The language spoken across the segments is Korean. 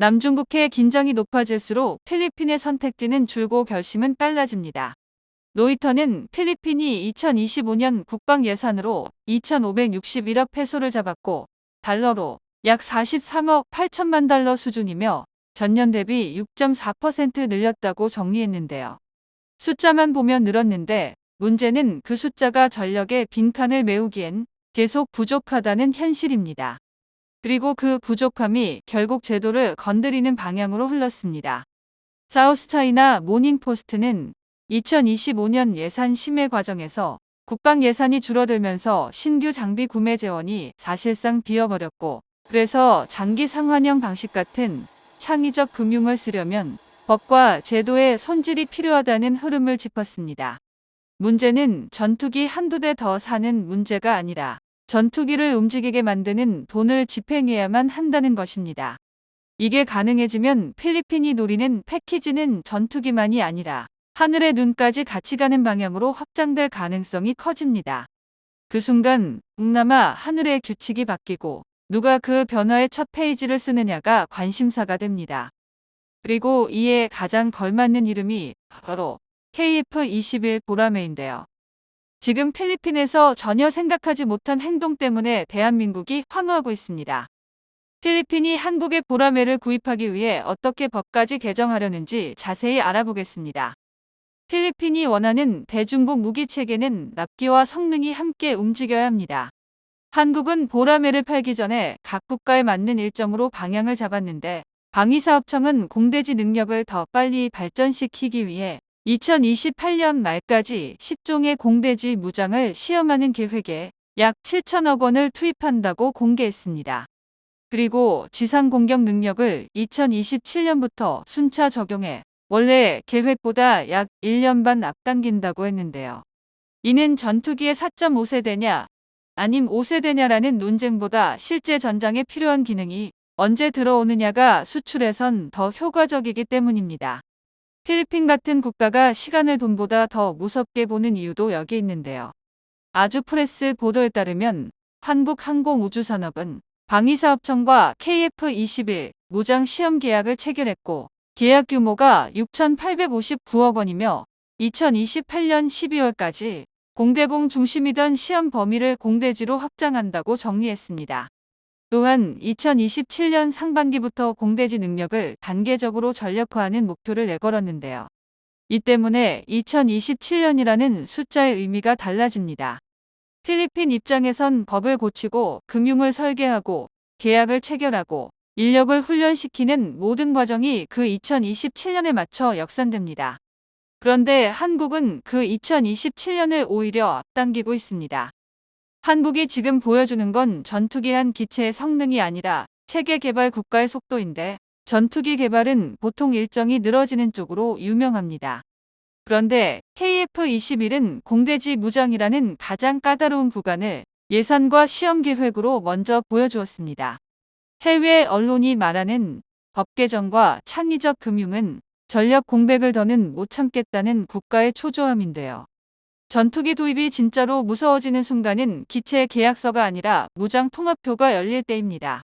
남중국해 긴장이 높아질수록 필리핀의 선택지는 줄고 결심은 빨라집니다. 로이터는 필리핀이 2025년 국방 예산으로 2,561억 페소를 잡았고 달러로 약 43억 8천만 달러 수준이며 전년 대비 6.4% 늘렸다고 정리했는데요. 숫자만 보면 늘었는데 문제는 그 숫자가 전력의 빈칸을 메우기엔 계속 부족하다는 현실입니다. 그리고 그 부족함이 결국 제도를 건드리는 방향으로 흘렀습니다. 사우스차이나 모닝포스트는 2025년 예산 심의 과정에서 국방 예산이 줄어들면서 신규 장비 구매 재원이 사실상 비어버렸고 그래서 장기 상환형 방식 같은 창의적 금융을 쓰려면 법과 제도의 손질이 필요하다는 흐름을 짚었습니다. 문제는 전투기 한두 대 더 사는 문제가 아니라 전투기를 움직이게 만드는 돈을 집행해야만 한다는 것입니다. 이게 가능해지면 필리핀이 노리는 패키지는 전투기만이 아니라 하늘의 눈까지 같이 가는 방향으로 확장될 가능성이 커집니다. 그 순간 동남아 하늘의 규칙이 바뀌고 누가 그 변화의 첫 페이지를 쓰느냐가 관심사가 됩니다. 그리고 이에 가장 걸맞는 이름이 바로 KF-21 보라매인데요. 지금 필리핀에서 전혀 생각하지 못한 행동 때문에 대한민국이 환호하고 있습니다. 필리핀이 한국의 보라매를 구입하기 위해 어떻게 법까지 개정하려는지 자세히 알아보겠습니다. 필리핀이 원하는 대중국 무기 체계는 납기와 성능이 함께 움직여야 합니다. 한국은 보라매를 팔기 전에 각 국가에 맞는 일정으로 방향을 잡았는데 방위사업청은 공대지 능력을 더 빨리 발전시키기 위해 2028년 말까지 10종의 공대지 무장을 시험하는 계획에 약 7천억 원을 투입한다고 공개했습니다. 그리고 지상 공격 능력을 2027년부터 순차 적용해 원래 계획보다 약 1년 반 앞당긴다고 했는데요. 이는 전투기의 4.5세대냐 아님 5세대냐라는 논쟁보다 실제 전장에 필요한 기능이 언제 들어오느냐가 수출에선 더 효과적이기 때문입니다. 필리핀 같은 국가가 시간을 돈보다 더 무섭게 보는 이유도 여기 있는데요. 아주 프레스 보도에 따르면 한국항공우주산업은 방위사업청과 KF-21 무장 시험 계약을 체결했고 계약 규모가 6,859억 원이며 2028년 12월까지 공대공 중심이던 시험 범위를 공대지로 확장한다고 정리했습니다. 또한 2027년 상반기부터 공대지 능력을 단계적으로 전력화하는 목표를 내걸었는데요. 이 때문에 2027년이라는 숫자의 의미가 달라집니다. 필리핀 입장에선 법을 고치고 금융을 설계하고 계약을 체결하고 인력을 훈련시키는 모든 과정이 그 2027년에 맞춰 역산됩니다. 그런데 한국은 그 2027년을 오히려 앞당기고 있습니다. 한국이 지금 보여주는 건 전투기 한 기체의 성능이 아니라 체계 개발 국가의 속도인데 전투기 개발은 보통 일정이 늘어지는 쪽으로 유명합니다. 그런데 KF-21은 공대지 무장이라는 가장 까다로운 구간을 예산과 시험 계획으로 먼저 보여주었습니다. 해외 언론이 말하는 법 개정과 창의적 금융은 전력 공백을 더는 못 참겠다는 국가의 초조함인데요. 전투기 도입이 진짜로 무서워지는 순간은 기체 계약서가 아니라 무장 통합표가 열릴 때입니다.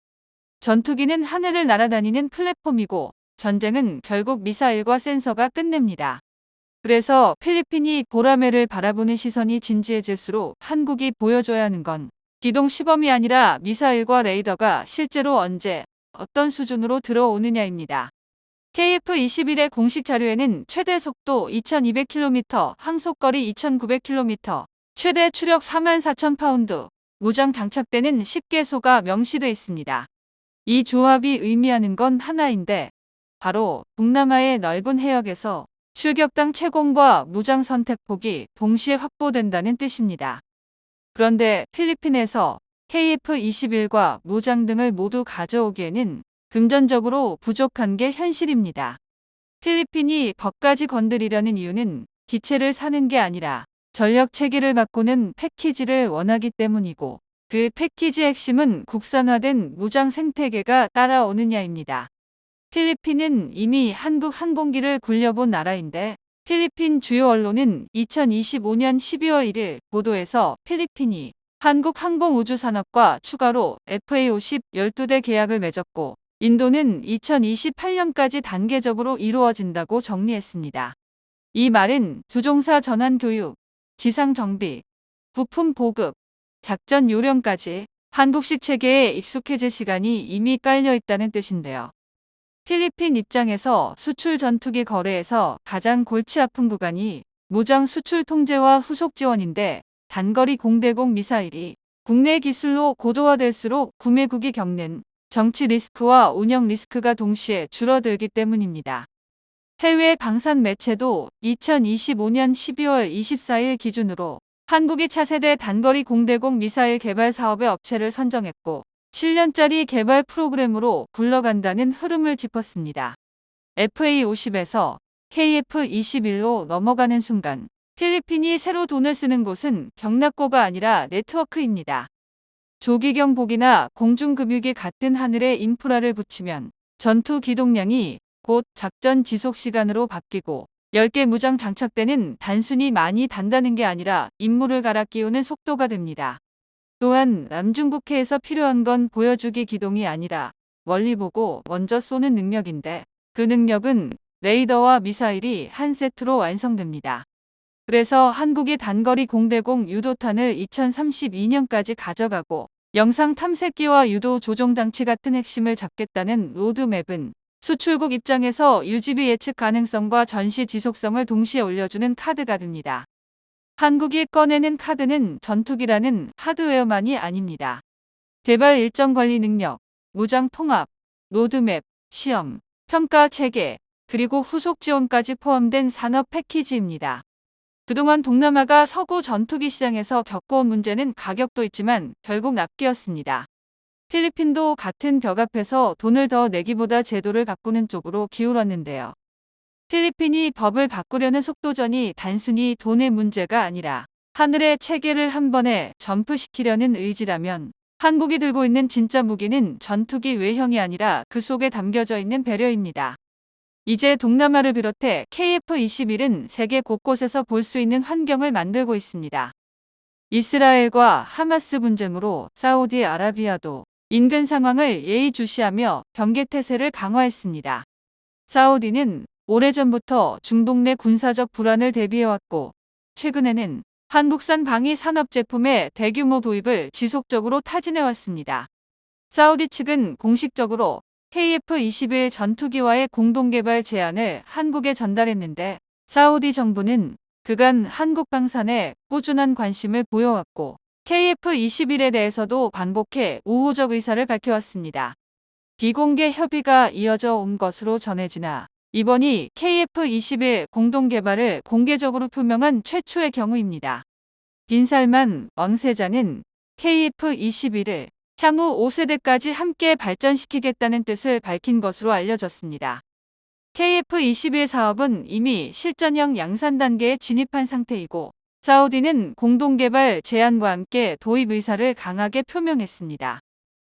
전투기는 하늘을 날아다니는 플랫폼이고 전쟁은 결국 미사일과 센서가 끝냅니다. 그래서 필리핀이 보라매를 바라보는 시선이 진지해질수록 한국이 보여줘야 하는 건 기동 시범이 아니라 미사일과 레이더가 실제로 언제 어떤 수준으로 들어오느냐입니다. KF-21의 공식 자료에는 최대 속도 2200km, 항속거리 2900km, 최대 추력 44,000파운드, 무장 장착되는 10개소가 명시돼 있습니다. 이 조합이 의미하는 건 하나인데 바로 동남아의 넓은 해역에서 출격당 채공과 무장 선택폭이 동시에 확보된다는 뜻입니다. 그런데 필리핀에서 KF-21과 무장 등을 모두 가져오기에는 금전적으로 부족한 게 현실입니다. 필리핀이 법까지 건드리려는 이유는 기체를 사는 게 아니라 전력 체계를 바꾸는 패키지를 원하기 때문이고 그 패키지 핵심은 국산화된 무장 생태계가 따라오느냐입니다. 필리핀은 이미 한국 항공기를 굴려본 나라인데 필리핀 주요 언론은 2025년 12월 1일 보도에서 필리핀이 한국 항공우주산업과 추가로 FA50 12대 계약을 맺었고 인도는 2028년까지 단계적으로 이루어진다고 정리했습니다. 이 말은 조종사 전환 교육, 지상 정비, 부품 보급, 작전 요령까지 한국식 체계에 익숙해질 시간이 이미 깔려 있다는 뜻인데요. 필리핀 입장에서 수출 전투기 거래에서 가장 골치 아픈 구간이 무장 수출 통제와 후속 지원인데 단거리 공대공 미사일이 국내 기술로 고도화될수록 구매국이 겪는 정치 리스크와 운영 리스크가 동시에 줄어들기 때문입니다. 해외 방산 매체도 2025년 12월 24일 기준으로 한국이 차세대 단거리 공대공 미사일 개발 사업의 업체를 선정했고 7년짜리 개발 프로그램으로 굴러간다는 흐름을 짚었습니다. FA50에서 KF21로 넘어가는 순간 필리핀이 새로 돈을 쓰는 곳은 경락고가 아니라 네트워크입니다. 조기경 보기나 공중급유기 같은 하늘의 인프라를 붙이면 전투 기동량이 곧 작전 지속 시간으로 바뀌고 10개 무장 장착대는 단순히 많이 단다는 게 아니라 임무를 갈아 끼우는 속도가 됩니다. 또한 남중국해에서 필요한 건 보여주기 기동이 아니라 멀리 보고 먼저 쏘는 능력인데 그 능력은 레이더와 미사일이 한 세트로 완성됩니다. 그래서 한국이 단거리 공대공 유도탄을 2032년까지 가져가고 영상 탐색기와 유도 조종 장치 같은 핵심을 잡겠다는 로드맵은 수출국 입장에서 유지비 예측 가능성과 전시 지속성을 동시에 올려주는 카드가 됩니다. 한국이 꺼내는 카드는 전투기라는 하드웨어만이 아닙니다. 개발 일정 관리 능력, 무장 통합, 로드맵, 시험, 평가 체계, 그리고 후속 지원까지 포함된 산업 패키지입니다. 그동안 동남아가 서구 전투기 시장에서 겪어온 문제는 가격도 있지만 결국 납기였습니다. 필리핀도 같은 벽 앞에서 돈을 더 내기보다 제도를 바꾸는 쪽으로 기울었는데요. 필리핀이 법을 바꾸려는 속도전이 단순히 돈의 문제가 아니라 하늘의 체계를 한 번에 점프시키려는 의지라면 한국이 들고 있는 진짜 무기는 전투기 외형이 아니라 그 속에 담겨져 있는 배려입니다. 이제 동남아를 비롯해 KF-21은 세계 곳곳에서 볼 수 있는 환경을 만들고 있습니다. 이스라엘과 하마스 분쟁으로 사우디아라비아도 인근 상황을 예의주시하며 경계태세를 강화했습니다. 사우디는 오래전부터 중동 내 군사적 불안을 대비해왔고 최근에는 한국산 방위 산업 제품의 대규모 도입을 지속적으로 타진해왔습니다. 사우디 측은 공식적으로 KF-21 전투기와의 공동개발 제안을 한국에 전달했는데 사우디 정부는 그간 한국 방산에 꾸준한 관심을 보여왔고 KF-21에 대해서도 반복해 우호적 의사를 밝혀왔습니다. 비공개 협의가 이어져 온 것으로 전해지나 이번이 KF-21 공동개발을 공개적으로 표명한 최초의 경우입니다. 빈살만 왕세자는 KF-21을 향후 5세대까지 함께 발전시키겠다는 뜻을 밝힌 것으로 알려졌습니다. KF-21 사업은 이미 실전형 양산 단계에 진입한 상태이고 사우디는 공동개발 제안과 함께 도입 의사를 강하게 표명했습니다.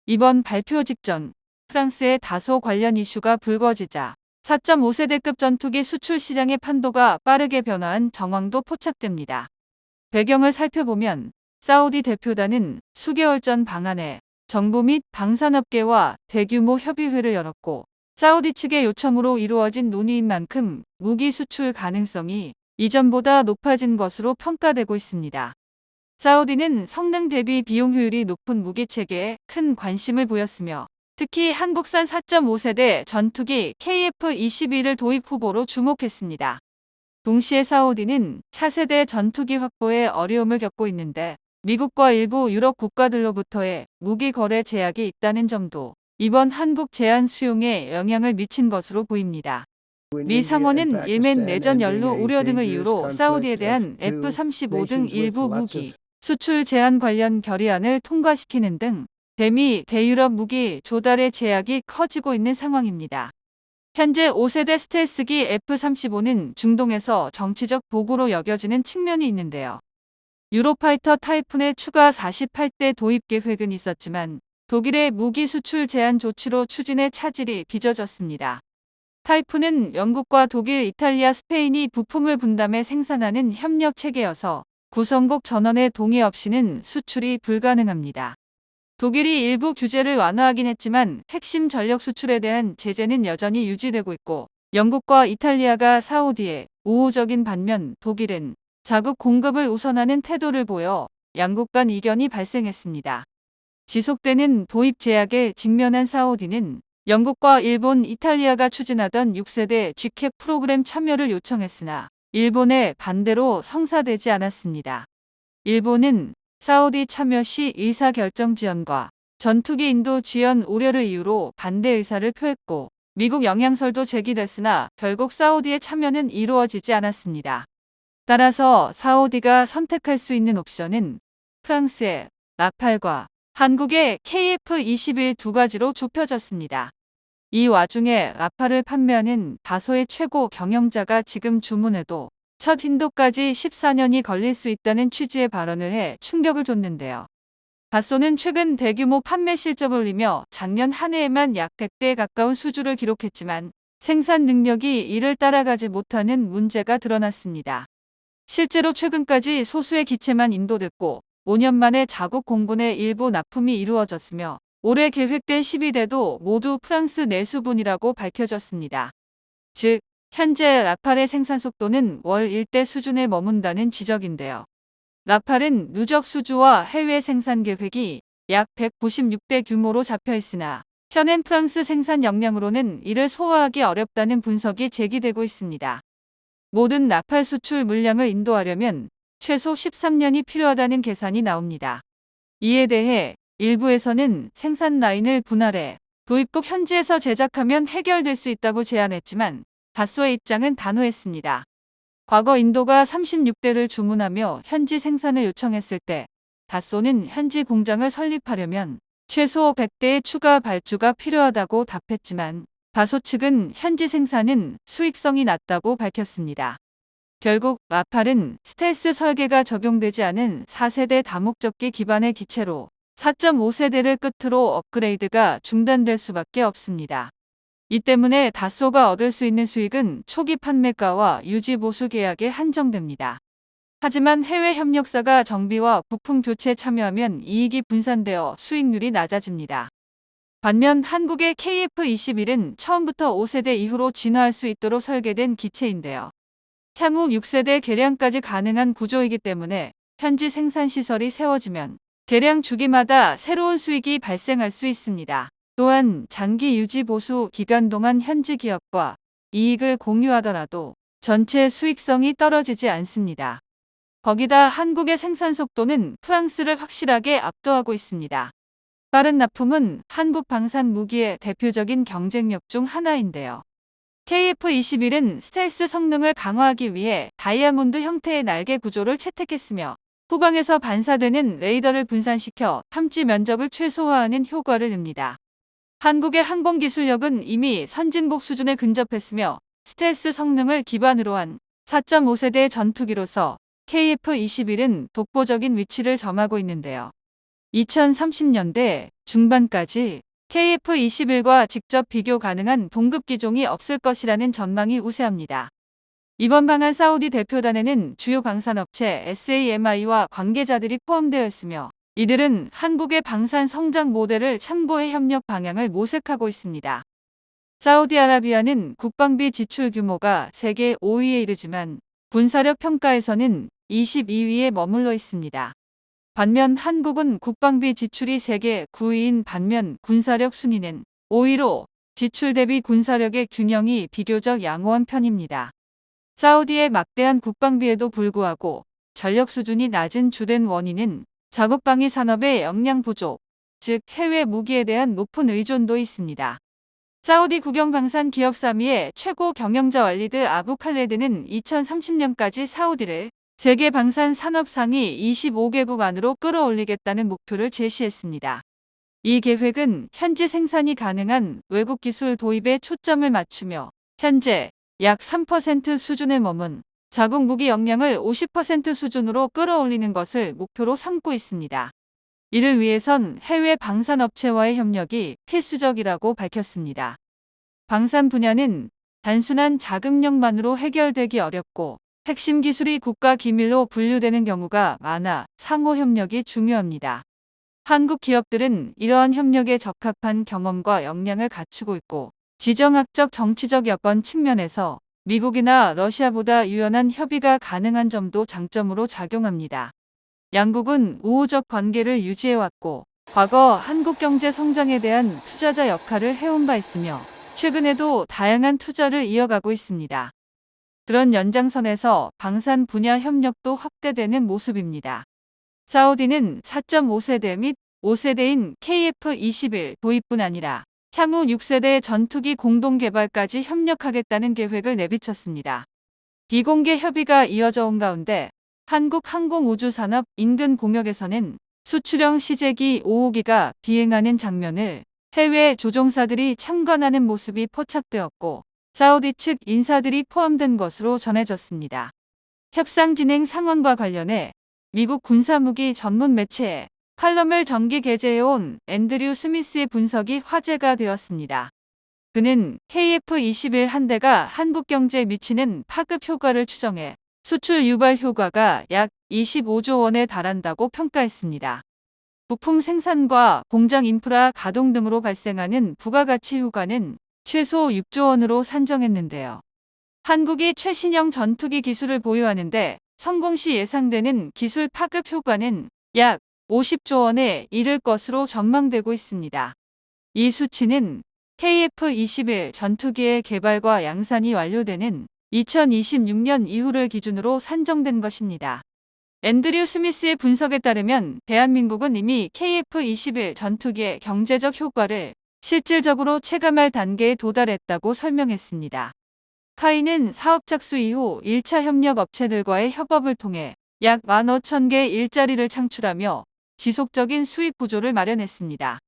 이번 발표 직전 프랑스의 다소 관련 이슈가 불거지자 4.5세대급 전투기 수출 시장의 판도가 빠르게 변화한 정황도 포착됩니다. 배경을 살펴보면 사우디 대표단은 수개월 전 방안에 정부 및 방산업계와 대규모 협의회를 열었고 사우디 측의 요청으로 이루어진 논의인 만큼 무기 수출 가능성이 이전보다 높아진 것으로 평가되고 있습니다. 사우디는 성능 대비 비용 효율이 높은 무기 체계에 큰 관심을 보였으며 특히 한국산 4.5세대 전투기 KF-21을 도입 후보로 주목했습니다. 동시에 사우디는 차세대 전투기 확보에 어려움을 겪고 있는데 미국과 일부 유럽 국가들로부터의 무기 거래 제약이 있다는 점도 이번 한국 제한 수용에 영향을 미친 것으로 보입니다. 미 상원은 예멘 내전 연루 우려 등을 이유로 사우디에 대한 F-35 등 일부 무기 수출 제한 관련 결의안을 통과시키는 등 대미 대유럽 무기 조달의 제약이 커지고 있는 상황입니다. 현재 5세대 스텔스기 F-35는 중동에서 정치적 도구로 여겨지는 측면이 있는데요. 유로파이터 타이푼의 추가 48대 도입 계획은 있었지만 독일의 무기 수출 제한 조치로 추진의 차질이 빚어졌습니다. 타이푼은 영국과 독일, 이탈리아, 스페인이 부품을 분담해 생산하는 협력 체계여서 구성국 전원의 동의 없이는 수출이 불가능합니다. 독일이 일부 규제를 완화하긴 했지만 핵심 전력 수출에 대한 제재는 여전히 유지되고 있고 영국과 이탈리아가 사우디에 우호적인 반면 독일은 자국 공급을 우선하는 태도를 보여 양국 간 이견이 발생했습니다. 지속되는 도입 제약에 직면한 사우디는 영국과 일본, 이탈리아가 추진하던 6세대 G캡 프로그램 참여를 요청했으나 일본의 반대로 성사되지 않았습니다. 일본은 사우디 참여 시 의사결정 지연과 전투기 인도 지연 우려를 이유로 반대 의사를 표했고 미국 영향설도 제기됐으나 결국 사우디의 참여는 이루어지지 않았습니다. 따라서 사우디가 선택할 수 있는 옵션은 프랑스의 라팔과 한국의 KF-21 두 가지로 좁혀졌습니다. 이 와중에 라팔을 판매하는 다소의 최고 경영자가 지금 주문해도 첫 인도까지 14년이 걸릴 수 있다는 취지의 발언을 해 충격을 줬는데요. 다소는 최근 대규모 판매 실적을 올리며 작년 한 해에만 약 100대에 가까운 수주를 기록했지만 생산 능력이 이를 따라가지 못하는 문제가 드러났습니다. 실제로 최근까지 소수의 기체만 인도됐고 5년 만에 자국 공군의 일부 납품이 이루어졌으며 올해 계획된 12대도 모두 프랑스 내수분이라고 밝혀졌습니다. 즉, 현재 라팔의 생산 속도는 월 1대 수준에 머문다는 지적인데요. 라팔은 누적 수주와 해외 생산 계획이 약 196대 규모로 잡혀 있으나 현행 프랑스 생산 역량으로는 이를 소화하기 어렵다는 분석이 제기되고 있습니다. 모든 나팔 수출 물량을 인도하려면 최소 13년이 필요하다는 계산이 나옵니다. 이에 대해 일부에서는 생산 라인을 분할해 도입국 현지에서 제작하면 해결될 수 있다고 제안했지만 다소의 입장은 단호했습니다. 과거 인도가 36대를 주문하며 현지 생산을 요청했을 때 다소는 현지 공장을 설립하려면 최소 100대의 추가 발주가 필요하다고 답했지만 다소 측은 현지 생산은 수익성이 낮다고 밝혔습니다. 결국 마팔은 스텔스 설계가 적용되지 않은 4세대 다목적기 기반의 기체로 4.5세대를 끝으로 업그레이드가 중단될 수밖에 없습니다. 이 때문에 다소가 얻을 수 있는 수익은 초기 판매가와 유지 보수 계약에 한정됩니다. 하지만 해외 협력사가 정비와 부품 교체에 참여하면 이익이 분산되어 수익률이 낮아집니다. 반면 한국의 KF-21은 처음부터 5세대 이후로 진화할 수 있도록 설계된 기체인데요. 향후 6세대 개량까지 가능한 구조이기 때문에 현지 생산 시설이 세워지면 개량 주기마다 새로운 수익이 발생할 수 있습니다. 또한 장기 유지 보수 기간 동안 현지 기업과 이익을 공유하더라도 전체 수익성이 떨어지지 않습니다. 거기다 한국의 생산 속도는 프랑스를 확실하게 압도하고 있습니다. 빠른 납품은 한국 방산 무기의 대표적인 경쟁력 중 하나인데요. KF-21은 스텔스 성능을 강화하기 위해 다이아몬드 형태의 날개 구조를 채택했으며 후방에서 반사되는 레이더를 분산시켜 탐지 면적을 최소화하는 효과를 냅니다. 한국의 항공 기술력은 이미 선진국 수준에 근접했으며 스텔스 성능을 기반으로 한 4.5세대 전투기로서 KF-21은 독보적인 위치를 점하고 있는데요. 2030년대 중반까지 KF-21과 직접 비교 가능한 동급 기종이 없을 것이라는 전망이 우세합니다. 이번 방한 사우디 대표단에는 주요 방산업체 SAMI와 관계자들이 포함되어 있으며 이들은 한국의 방산 성장 모델을 참고해 협력 방향을 모색하고 있습니다. 사우디아라비아는 국방비 지출 규모가 세계 5위에 이르지만 군사력 평가에서는 22위에 머물러 있습니다. 반면 한국은 국방비 지출이 세계 9위인 반면 군사력 순위는 5위로 지출 대비 군사력의 균형이 비교적 양호한 편입니다. 사우디의 막대한 국방비에도 불구하고 전력 수준이 낮은 주된 원인은 자국방위 산업의 역량 부족, 즉 해외 무기에 대한 높은 의존도 있습니다. 사우디 국영방산 기업 3위의 최고 경영자 wal리드 아부 칼레드는 2030년까지 사우디를 세계 방산 산업 상위 25개국 안으로 끌어올리겠다는 목표를 제시했습니다. 이 계획은 현지 생산이 가능한 외국 기술 도입에 초점을 맞추며 현재 약 3% 수준에 머문 자국 무기 역량을 50% 수준으로 끌어올리는 것을 목표로 삼고 있습니다. 이를 위해선 해외 방산업체와의 협력이 필수적이라고 밝혔습니다. 방산 분야는 단순한 자금력만으로 해결되기 어렵고 핵심 기술이 국가 기밀로 분류되는 경우가 많아 상호 협력이 중요합니다. 한국 기업들은 이러한 협력에 적합한 경험과 역량을 갖추고 있고 지정학적 정치적 여건 측면에서 미국이나 러시아보다 유연한 협의가 가능한 점도 장점으로 작용합니다. 양국은 우호적 관계를 유지해왔고 과거 한국 경제 성장에 대한 투자자 역할을 해온 바 있으며 최근에도 다양한 투자를 이어가고 있습니다. 그런 연장선에서 방산 분야 협력도 확대되는 모습입니다. 사우디는 4.5세대 및 5세대인 KF-21 도입뿐 아니라 향후 6세대 전투기 공동 개발까지 협력하겠다는 계획을 내비쳤습니다. 비공개 협의가 이어져 온 가운데 한국항공우주산업 인근 공역에서는 수출형 시제기 5호기가 비행하는 장면을 해외 조종사들이 참관하는 모습이 포착되었고 사우디 측 인사들이 포함된 것으로 전해졌습니다. 협상 진행 상황과 관련해 미국 군사무기 전문 매체에 칼럼을 정기 게재해온 앤드류 스미스의 분석이 화제가 되었습니다. 그는 KF-21 한 대가 한국 경제에 미치는 파급 효과를 추정해 수출 유발 효과가 약 25조 원에 달한다고 평가했습니다. 부품 생산과 공장 인프라 가동 등으로 발생하는 부가가치 효과는 최소 6조 원으로 산정했는데요. 한국이 최신형 전투기 기술을 보유하는데 성공 시 예상되는 기술 파급 효과는 약 50조 원에 이를 것으로 전망되고 있습니다. 이 수치는 KF-21 전투기의 개발과 양산이 완료되는 2026년 이후를 기준으로 산정된 것입니다. 앤드류 스미스의 분석에 따르면 대한민국은 이미 KF-21 전투기의 경제적 효과를 실질적으로 체감할 단계에 도달했다고 설명했습니다. 카이는 사업 착수 이후 1차 협력 업체들과의 협업을 통해 약 15,000개 일자리를 창출하며 지속적인 수익 구조를 마련했습니다.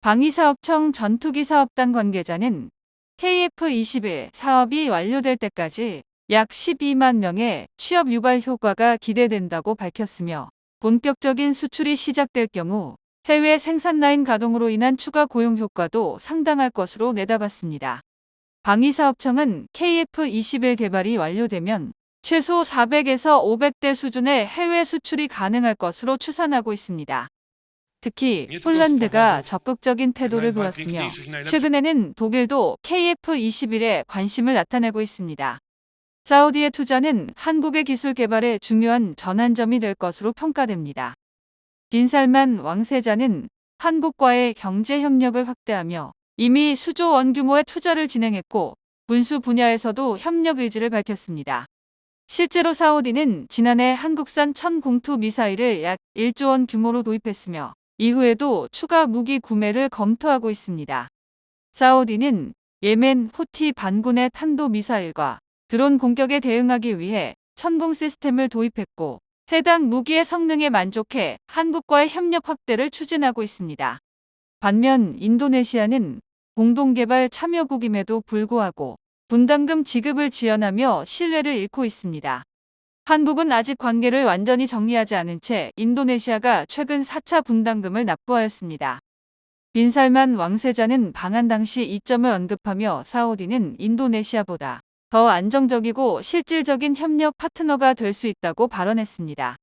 방위사업청 전투기 사업단 관계자는 KF-21 사업이 완료될 때까지 약 12만 명의 취업 유발 효과가 기대된다고 밝혔으며 본격적인 수출이 시작될 경우 해외 생산 라인 가동으로 인한 추가 고용 효과도 상당할 것으로 내다봤습니다. 방위사업청은 KF-21 개발이 완료되면 최소 400에서 500대 수준의 해외 수출이 가능할 것으로 추산하고 있습니다. 특히 폴란드가 적극적인 태도를 보였으며 최근에는 독일도 KF-21에 관심을 나타내고 있습니다. 사우디의 투자는 한국의 기술 개발에 중요한 전환점이 될 것으로 평가됩니다. 빈살만 왕세자는 한국과의 경제 협력을 확대하며 이미 수조 원 규모의 투자를 진행했고 군수 분야에서도 협력 의지를 밝혔습니다. 실제로 사우디는 지난해 한국산 천공투 미사일을 약 1조 원 규모로 도입했으며 이후에도 추가 무기 구매를 검토하고 있습니다. 사우디는 예멘 후티 반군의 탄도 미사일과 드론 공격에 대응하기 위해 천공 시스템을 도입했고 해당 무기의 성능에 만족해 한국과의 협력 확대를 추진하고 있습니다. 반면 인도네시아는 공동개발 참여국임에도 불구하고 분담금 지급을 지연하며 신뢰를 잃고 있습니다. 한국은 아직 관계를 완전히 정리하지 않은 채 인도네시아가 최근 4차 분담금을 납부하였습니다. 빈살만 왕세자는 방한 당시 이점을 언급하며 사우디는 인도네시아보다 더 안정적이고 실질적인 협력 파트너가 될 수 있다고 발언했습니다.